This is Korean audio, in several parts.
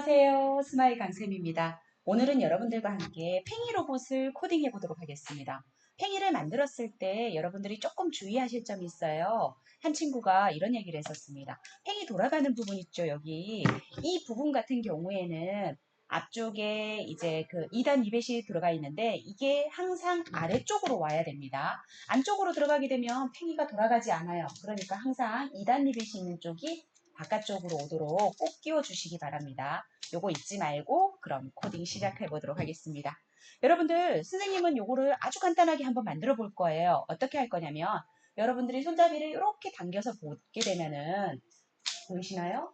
안녕하세요. 스마일 강쌤입니다. 오늘은 여러분들과 함께 팽이 로봇을 코딩해 보도록 하겠습니다. 팽이를 만들었을 때 여러분들이 조금 주의하실 점이 있어요. 한 친구가 이런 얘기를 했었습니다. 팽이 돌아가는 부분 있죠, 여기. 이 부분 같은 경우에는 앞쪽에 이제 그 2단 리벳이 들어가 있는데 이게 항상 아래쪽으로 와야 됩니다. 안쪽으로 들어가게 되면 팽이가 돌아가지 않아요. 그러니까 항상 2단 리벳이 있는 쪽이 바깥쪽으로 오도록 꼭 끼워 주시기 바랍니다. 요거 잊지 말고 그럼 코딩 시작해 보도록 하겠습니다. 여러분들 선생님은 요거를 아주 간단하게 한번 만들어 볼 거예요. 어떻게 할 거냐면 여러분들이 손잡이를 이렇게 당겨서 보게 되면은 보이시나요?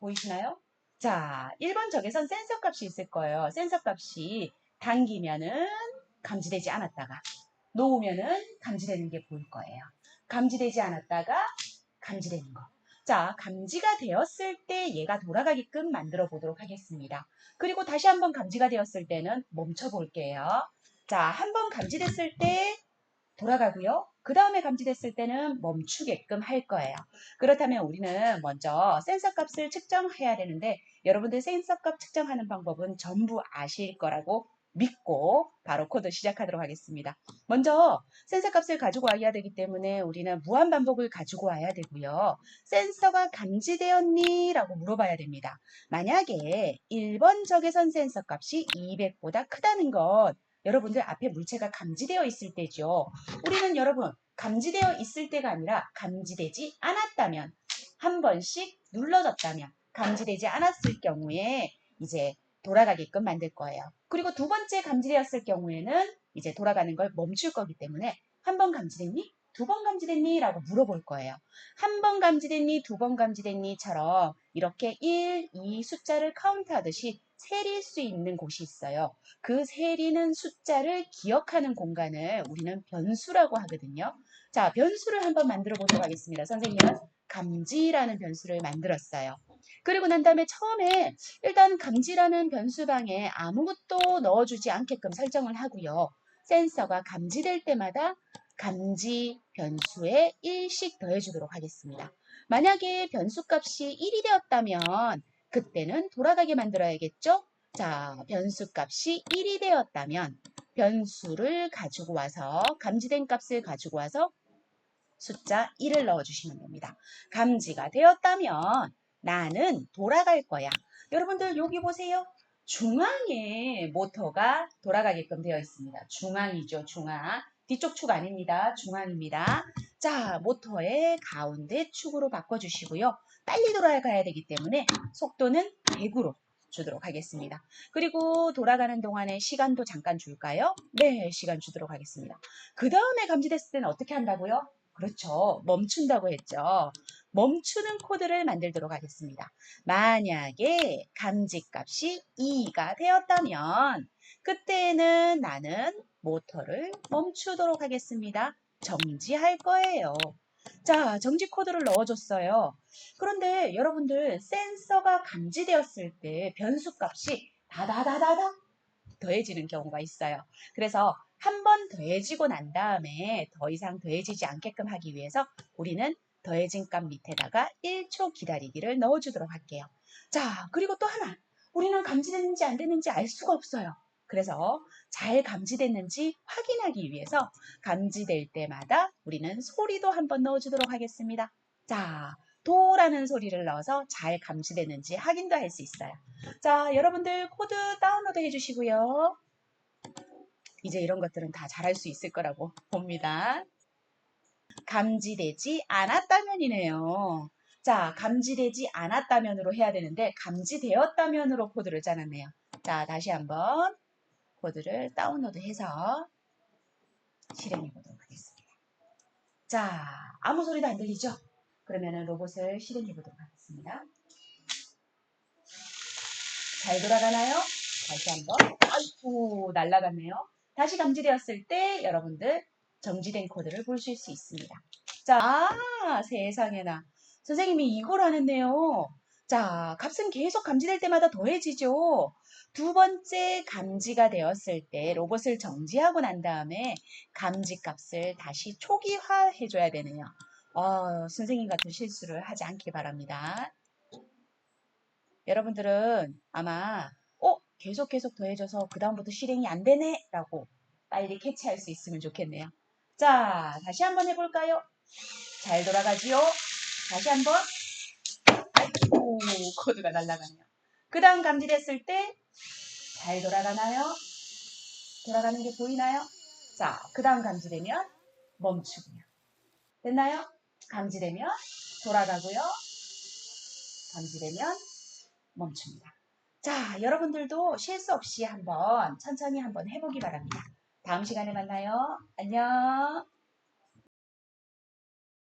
보이시나요? 자, 1번 적에선 센서 값이 있을 거예요. 센서 값이 당기면은 감지되지 않았다가 놓으면은 감지되는 게 보일 거예요. 감지되지 않았다가 감지되는 거. 자, 감지가 되었을 때 얘가 돌아가게끔 만들어 보도록 하겠습니다. 그리고 다시 한번 감지가 되었을 때는 멈춰 볼게요. 자, 한 번 감지됐을 때 돌아가고요. 그 다음에 감지됐을 때는 멈추게끔 할 거예요. 그렇다면 우리는 먼저 센서 값을 측정해야 되는데 여러분들 센서 값 측정하는 방법은 전부 아실 거라고 믿고 바로 코드 시작하도록 하겠습니다. 먼저 센서 값을 가지고 와야 되기 때문에 우리는 무한 반복을 가지고 와야 되고요. 센서가 감지되었니? 라고 물어봐야 됩니다. 만약에 1번 적외선 센서 값이 200보다 크다는 건 여러분들 앞에 물체가 감지되어 있을 때죠. 우리는 여러분 감지되어 있을 때가 아니라 감지되지 않았다면 한 번씩 눌러졌다면 감지되지 않았을 경우에 이제 돌아가게끔 만들 거예요. 그리고 두 번째 감지되었을 경우에는 이제 돌아가는 걸 멈출 거기 때문에 한 번 감지됐니? 두 번 감지됐니? 라고 물어볼 거예요. 한 번 감지됐니? 두 번 감지됐니?처럼 이렇게 1, 2 숫자를 카운트하듯이 세릴 수 있는 곳이 있어요. 그 세리는 숫자를 기억하는 공간을 우리는 변수라고 하거든요. 자, 변수를 한번 만들어 보도록 하겠습니다. 선생님은 감지라는 변수를 만들었어요. 그리고 난 다음에 처음에 일단 감지라는 변수방에 아무것도 넣어주지 않게끔 설정을 하고요. 센서가 감지될 때마다 감지 변수에 1씩 더해주도록 하겠습니다. 만약에 변수 값이 1이 되었다면 그때는 돌아가게 만들어야겠죠? 자, 변수 값이 1이 되었다면 변수를 가지고 와서 감지된 값을 가지고 와서 숫자 1을 넣어주시면 됩니다. 감지가 되었다면 나는 돌아갈 거야. 여러분들 여기 보세요. 중앙에 모터가 돌아가게끔 되어 있습니다. 중앙이죠, 중앙. 뒤쪽 축 아닙니다. 중앙입니다. 자, 모터의 가운데 축으로 바꿔주시고요. 빨리 돌아가야 되기 때문에 속도는 100으로 주도록 하겠습니다. 그리고 돌아가는 동안에 시간도 잠깐 줄까요? 네, 시간 주도록 하겠습니다. 그 다음에 감지됐을 때는 어떻게 한다고요? 그렇죠. 멈춘다고 했죠. 멈추는 코드를 만들도록 하겠습니다. 만약에 감지값이 2가 되었다면 그때는 나는 모터를 멈추도록 하겠습니다. 정지할 거예요. 자, 정지 코드를 넣어줬어요. 그런데 여러분들 센서가 감지되었을 때 변수 값이 다다다다다 더해지는 경우가 있어요. 그래서 한 번 더해지고 난 다음에 더 이상 더해지지 않게끔 하기 위해서 우리는 더해진 값 밑에다가 1초 기다리기를 넣어주도록 할게요. 자, 그리고 또 하나. 우리는 감지됐는지 안 됐는지 알 수가 없어요. 그래서 잘 감지됐는지 확인하기 위해서 감지될 때마다 우리는 소리도 한번 넣어주도록 하겠습니다. 자, 도라는 소리를 넣어서 잘 감지되는지 확인도 할 수 있어요. 자, 여러분들 코드 다운로드 해주시고요. 이제 이런 것들은 다 잘할 수 있을 거라고 봅니다. 감지되지 않았다면이네요. 자, 감지되지 않았다면으로 해야 되는데 감지되었다면으로 코드를 짜놨네요. 자, 다시 한번 코드를 다운로드해서 실행해 보도록 하겠습니다. 자, 아무 소리도 안 들리죠? 그러면 로봇을 실행해 보도록 하겠습니다. 잘 돌아가나요? 다시 한번. 아이고, 날라갔네요. 다시 감지되었을 때 여러분들 정지된 코드를 보실 수 있습니다. 자, 아, 세상에나. 선생님이 이걸 하는데요. 자, 값은 계속 감지될 때마다 더해지죠. 두 번째 감지가 되었을 때 로봇을 정지하고 난 다음에 감지 값을 다시 초기화 해줘야 되네요. 어, 선생님 같은 실수를 하지 않길 바랍니다. 여러분들은 아마 어? 계속 계속 더해져서 그 다음부터 실행이 안 되네 라고 빨리 캐치할 수 있으면 좋겠네요. 자, 다시 한번 해볼까요? 잘 돌아가지요? 다시 한번. 오, 코드가 날아가네요. 그 다음 감지됐을 때 잘 돌아가나요? 돌아가는 게 보이나요? 자, 그 다음 감지되면 멈추고요. 됐나요? 감지되면 돌아가고요. 감지되면 멈춥니다. 자, 여러분들도 실수 없이 한번 천천히 한번 해보기 바랍니다. 다음 시간에 만나요. 안녕.